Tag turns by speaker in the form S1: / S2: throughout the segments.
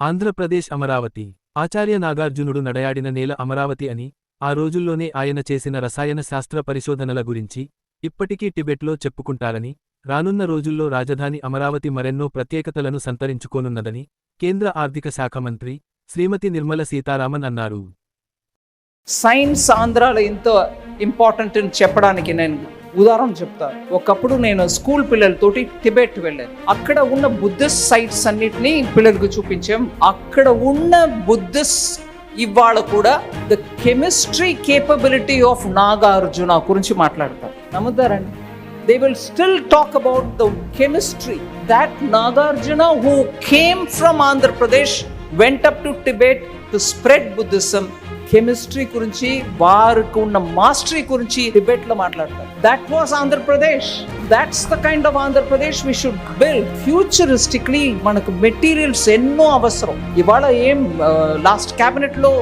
S1: ఆంధ్రప్రదేశ్ అమరావతి. ఆచార్య నాగార్జునుడు నడయాడిన నేల అమరావతి అని ఆ రోజుల్లోనే ఆయన చేసిన రసాయన శాస్త్ర పరిశోధనల గురించి ఇప్పటికీ టిబెట్లో చెప్పుకుంటారని రానున్న రోజుల్లో రాజధాని అమరావతి మరెన్నో ప్రత్యేకతలను సంతరించుకోనున్నదని కేంద్ర ఆర్థిక శాఖ మంత్రి శ్రీమతి నిర్మల సీతారామన్ అన్నారు.
S2: సైన్స్ ఆంధ్రాలో ఎంతో ఇంపార్టెంట్ అని చెప్పడానికి నేను ఉదాహరణ చెప్తాను ఒకప్పుడు నేను స్కూల్ పిల్లలతోటి టిబెట్ వెళ్ళాను అక్కడ ఉన్న బుద్ధిస్ట్ సైట్స్ అన్నిటినీ పిల్లలకు చూపించాం. అక్కడ ఉన్న బుద్ధిస్ట్ ఇవాళ కూడా the chemistry capability of Nagarjuna గురించి మాట్లాడతారు. నమ్ముతారండి? They will still talk about the chemistry that Nagarjuna who came from Andhra Pradesh went to Tibet to spread Buddhism chemistry గురించి వారికి ఉన్న మాస్టరీ గురించి డిబేట్లో మాట్లాడతారు that was Andhra Pradesh that's the kind of Andhra Pradesh we should build futuristically మనకు materials ఎన్నో అవసరం. ఇవాళ ఏం లాస్ట్ క్యాబినెట్లో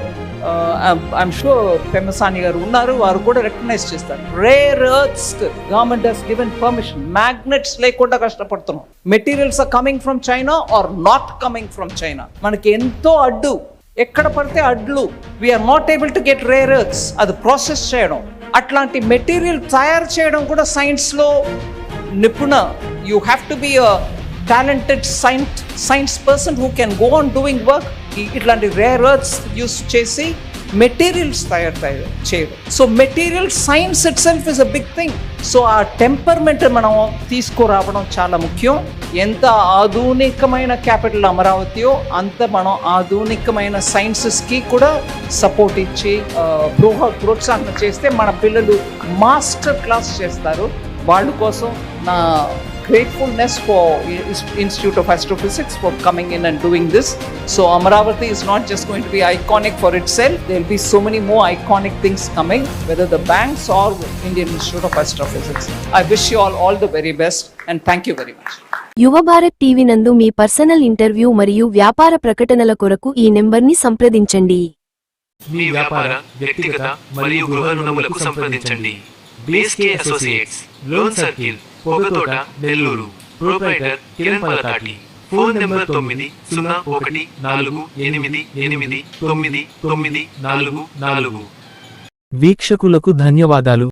S2: ఐఎమ్ షూర్ పెమ్మసాని గారు ఉన్నారు వారు కూడా రికగ్నైజ్ చేస్తారు. Rare earths government has given permission magnets లేకుండా కష్టపడుతున్నాం. Materials are coming from China are not coming from China మనకి ఎంతో అడ్డు. ఎక్కడ పడితే అడ్లు. We're not able to get rare earths అది ప్రాసెస్ చేయడం. అట్లాంటి మెటీరియల్ తయారు చేయడం కూడా సైన్స్లో నిపుణ you have to be a talented science science person who can go on doing work ఇట్లాంటి రేర్ ఎర్త్స్ యూస్ చేసి మెటీరియల్స్ తయారు తయారు చేయడం. So material science itself is a big thing so ఆ టెంపర్మెంట్ మనం తీసుకురావడం చాలా ముఖ్యం. ఎంత ఆధునికమైన క్యాపిటల్ అమరావతియో అంత మనం ఆధునికమైన సైన్సెస్కి కూడా సపోర్ట్ ఇచ్చి ప్రోహ ప్రోత్సాహం చేస్తే మన పిల్లలు మాస్టర్ క్లాస్ చేస్తారు. వాళ్ళ కోసం నా gratefulness for Institute of Astrophysics for coming in and doing this. So Amaravati is not just going to be iconic for itself. There will be so many more iconic things coming, whether the banks or Indian Institute of Astrophysics. I wish you all all the very best and thank you very much.
S3: యువ Bharat TV నందు మీ personal interview మరియు వ్యాపార ప్రకటనల కొరకు ఈ నెంబర్ని సంప్రదించండి
S1: మీ వ్యాపార వ్యక్తిగత మరియు గృహ రుణములకు సంప్రదించండి BSK associates loan circle Pogathota Nellore. Proprietor Kiran Palathati. Phone number తొమ్మిది సున్నా ఒకటి నాలుగు ఎనిమిది ఎనిమిది తొమ్మిది తొమ్మిది నాలుగు నాలుగు. వీక్షకులకు ధన్యవాదాలు.